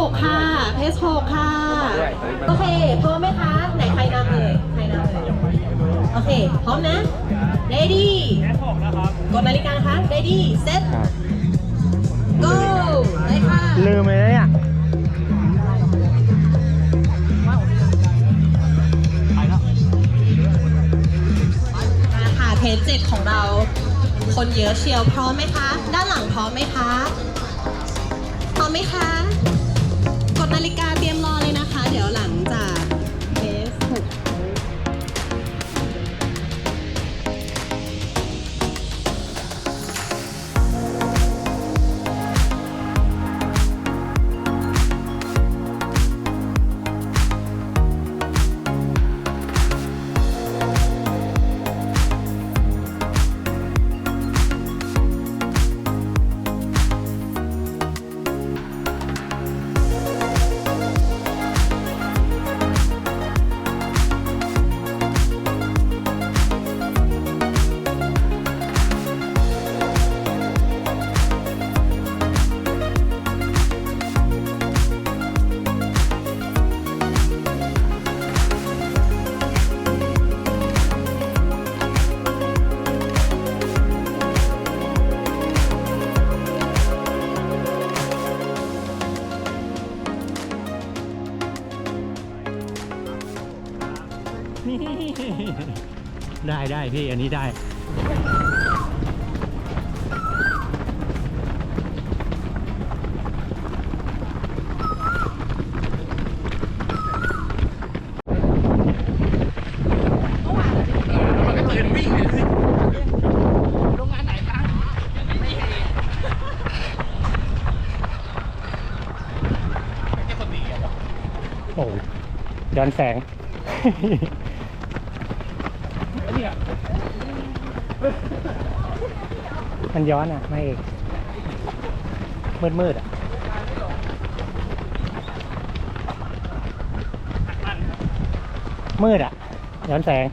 หกค่ะ เพจหกค่ะ โอเค พร้อมไหมคะ ไหนใครนำเลย ใครนำเลย โอเค พร้อมนะ ready กดนาฬิกานะคะ ready set go ไปค่ะลืมเลยนะเนี่ยมาค่ะเพจเจ็ดของเรา คนเยอะเชียวพร้อมไหมคะ ด้านหลังพร้อมไหมคะ พร้อมไหมคะกด นาฬิกาเตรียมรอเลยนะคะ เดี๋ยวหลังจาก นี่ได้ได้พี่อันนี้ได้โอ้โหย้อนแสง มันย้อนอะไม่เอกมืดมืดๆอะมืดอะย้อนแสง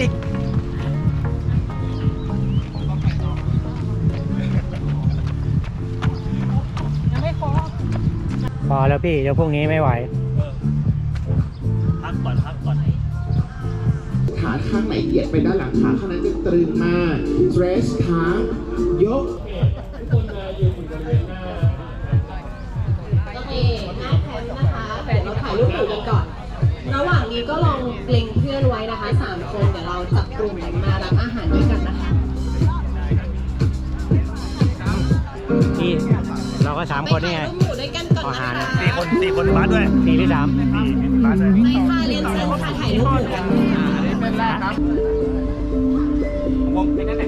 หนึ่งอีกลิกพอแล้วพี่เดี๋ยวพรุ่งนี้ไม่ไหวพักก่อนพักก่อนขาข้างไหนเหยียดไปด้านหลังขาข้างนั้นจะตรึงมาก stretch ขายกโอเคหน้าแคมป์นะคะเดี๋ยวเราถ่ายรูปหมู่กันก่อน ระหว่างนี้ก็ลองเกรงเพื่อนไว้นะคะสามคนเดี๋ยวเราจับกลุ่มมารับอาหารด้วยกันนะคะพี่เราก็สามคนนี่ไง ไปถ่ายรูปหมู่ด้วยกันก่อนอานะหารคะสี่คนสี่คนบ้านด้วยสี่หรือสามไปค่ะเรียนเชิญค่ะถ่ายรูปหมู่กันค่ะไม่ใ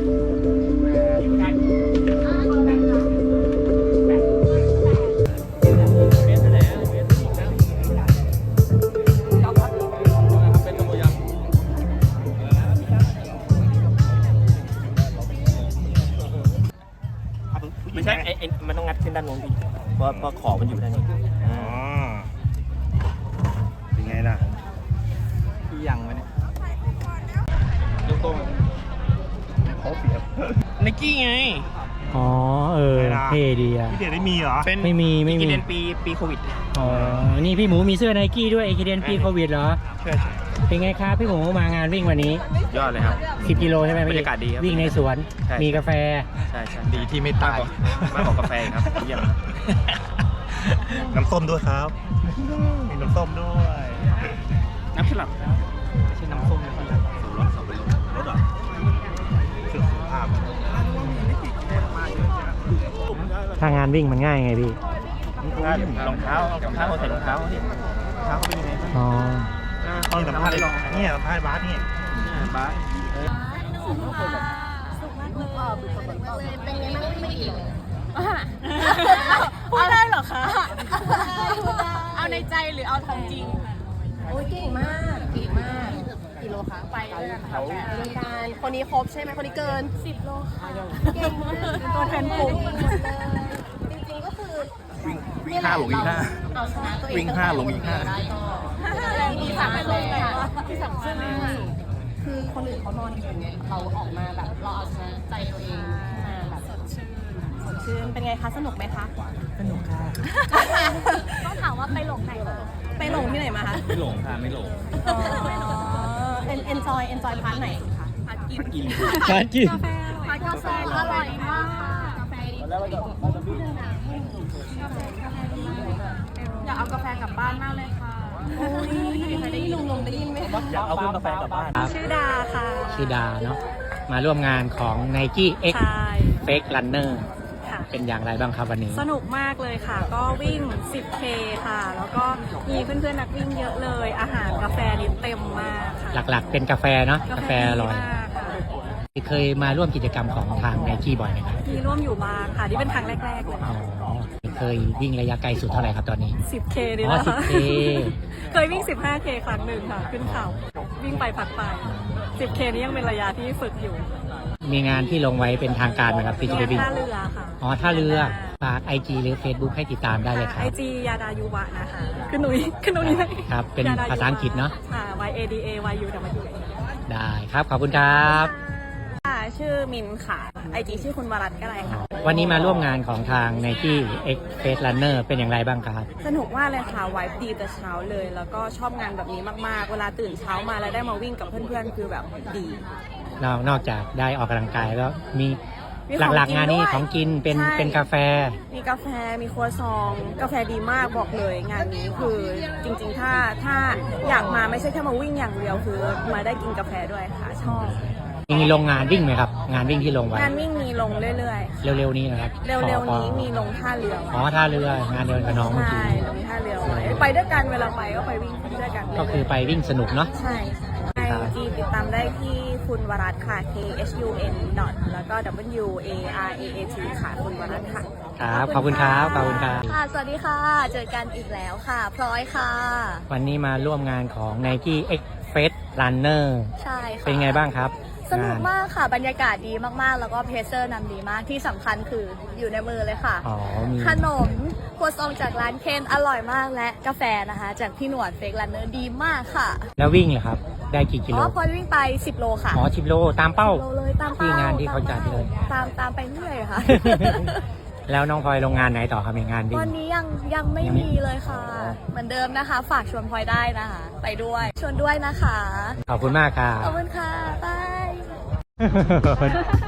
ราะเพราะขอมันอยู่ด้านนี้ ออไม่นะเท่ดีอะพี่เดชได้มีเหรอ เป็นไม่มีไม่มี กินเรียนปีปีโควิด อ๋อ นี่พี่หมูมีเสื้อไนกี้ด้วยเอเคเดนปีโควิดเหรอ ใช่ใช่เป็นไงครับพี่หมูมางานวิ่งวันนี้ ยอดเลยครับ 10กิโลใช่ไหมพี่บรรยากาศดีครับวิ่งในสวน ใช่ มีกาแฟ ใช่ใช่ดีที่ไม่ตายมากกว่ากาแฟครับเยี่ยมน้ำส้มด้วยครับ มีน้ำส้มด้วย น้ำสลับ ถ้างานวิ่งมันง่ายไงพี่รองเท้ารองเท้าใส่รองเท้าที่รองเท้าเขาเป็นยังไงอ๋อตอนสัมภาษณ์เลยเนี่ยสัมภาษณ์บาสเนี่ยบ้าพูดได้เหรอคะ เอาในใจหรือเอาทำจริง โอ้ยเก่งมาก คะไปด้วยนะคะรายการคนนี้ครบใช่ไหมคนนี้เกิน 10 โลค่ะเก่งมากเป็นตัวแทนกลุ่มจริงๆก็คือวิ่งห้าหลงวิ่งห้าเอาชนะตัวเองวิ่งห้าลงวิ่งห้าได้ก็มีสามไปเลยที่สามซึ่งคือคนอื่นเขานอนอยู่เนี่ยเราออกมาแบบเราเอาชนะใจตัวเองขึ้นมาแบบสดชื่นสดชื่นเป็นไงคะสนุกไหมคะต้องถามว่าไปหลงไหนมาไปหลงที่ไหนมาคะไม่หลงค่ะไม่หลงอ๋อ เอ็นเอ็นจอยเอ็นจอยพาร์ทไหนคะพักกินกินการกินพักกาแฟอร่อยมากค่ะกาแฟดีอยากเอากาแฟกลับบ้านมากเลยค่ะโอ้ยใครได้ยินลุงลุงได้ยินไหมอยากเอาเครื่องกาแฟกลับบ้านชื่อดาค่ะชื่อดาเนาะมาร่วมงานของ Nike X ใช่ Fake Runner ค่ะเป็นอย่างไรบ้างครับวันนี้ สนุกมากเลยค่ะ ก็วิ่ง 10K ค่ะ แล้วก็มีเพื่อนๆนักวิ่งเยอะเลย อาหารกาแฟนี่เต็มมากค่ะ หลักๆ เป็นกาแฟเนาะกาแฟอร่อยดีมากค่ะเคยมาร่วมกิจกรรมของทาง Nike บ่อยไหมครับมีร่วมอยู่บ้างค่ะนี่เป็นครั้งแรกๆเลยอ๋อเคยวิ่งระยะไกลสุดเท่าไหร่ครับตอนนี้ 10K นี่อ๋อแหละค่ะ 10K เคยวิ่ง 15K ครั้งหนึ่งค่ะ ขึ้นเขา วิ่งไปพักไป 10K นี่ยังเป็นระยะที่ฝึกอยู่มีงานที่ลงไว้เป็นทางการไหมครับที่จะไปวิ่ง ท่าเรือค่ะอ๋อท่าเรือ ฝาก IG หรือ Facebook ให้ติดตามได้เลยคไอรับจียาดายุวะนะคะขึ้นหนุยขึ้นหนุยเลยครับ เป็นยดยุวะภาษาอังกฤษเนอะค่ะ Y A D A Y U W ได้ครับ ขอบคุณครับค่ะชื่อมินค่ะไอจีชื่อคุณวรัตน์ก็ได้ค่ะวันนี้มาร่วมงานของทาง Nike X Face Runner เป็นอย่างไรบ้างครับ สนุกมากเลยค่ะไวฟ์ดีแต่เช้าเลย แล้วก็ชอบงานแบบนี้มากๆ เวลาตื่นเช้ามาแล้วได้มาวิ่งกับเพื่อนๆ คือแบบดีนอกนอกจากได้ออกกำลังกายแล้วมี มีของหลักกินๆงานนี้ด้วยของกินเป็นใช่ เป็นกาแฟ มีกาแฟ มีครัวซอง กาแฟดีมากบอกเลย งานนี้คือจริงๆ ถ้าถ้าอยากมาไม่ใช่แค่มาวิ่งอย่างเดียวคือมาได้กินกาแฟด้วยค่ะชอบ มีโรงงานวิ่งไหมครับ งานวิ่งที่ลงไว้งานวิ่งมีลงเรื่อยเร็วๆนี้นะครับๆเร็วๆนี้ขอมีลงท่าเรืออ๋อท่าเรืองานเดินกับน้องเมื่อใช่กี้ลงท่าเรือไว้ไปด้วยกันเวลาไปก็ไปวิ่งด้วยกันก็คือไปวิ่งสนุกเนาะ ใช่ไอ จีติดตามได้ที่คุณวรัตน์ค่ะ K H U N dot แล้วก็ W A R A A T ค่ะ คุณวรัตน์ค่ะ ครับ ขอบคุณครับ ขอบคุณครับ ค่ะ สวัสดีค่ะ เจอกันอีกแล้วค่ะ พลอยค่ะ วันนี้มาร่วมงานของ Nike X Face Runner ใช่ค่ะ เป็นไงบ้างครับสนุกงานมากค่ะ บรรยากาศดีมากๆ แล้วก็เพเซอร์นำดีมากที่สำคัญคืออยู่ในมือเลยค่ะอ๋อมีขนม ครัวซองจากร้านเคนอร่อยมากและกาแฟนะคะ จากพี่หนวดเฟกลันเนอร์ดีมากค่ะแล้ววิ่งเหรอครับ ได้กี่กิอ๋โลอพลอยวิ่งไป 10 โลค่ะอ๋อสิบโลตามเป้า โลเลยตามเป้าที่งานที่เขาจัดเลย ตามตามไปเรื่อยค่ะ แล้วน้องพลอยลงงานไหนต่อครับในงานวิ่ตง อนนี้ยังยังไม่ยังไม่ มีเลยค่ะ เหมือนเดิมนะคะ ฝากชวนพลอยได้นะคะ ไปด้วยชวนด้วยนะคะขอบคุณมากครัขอบบคุณค่ะบายบ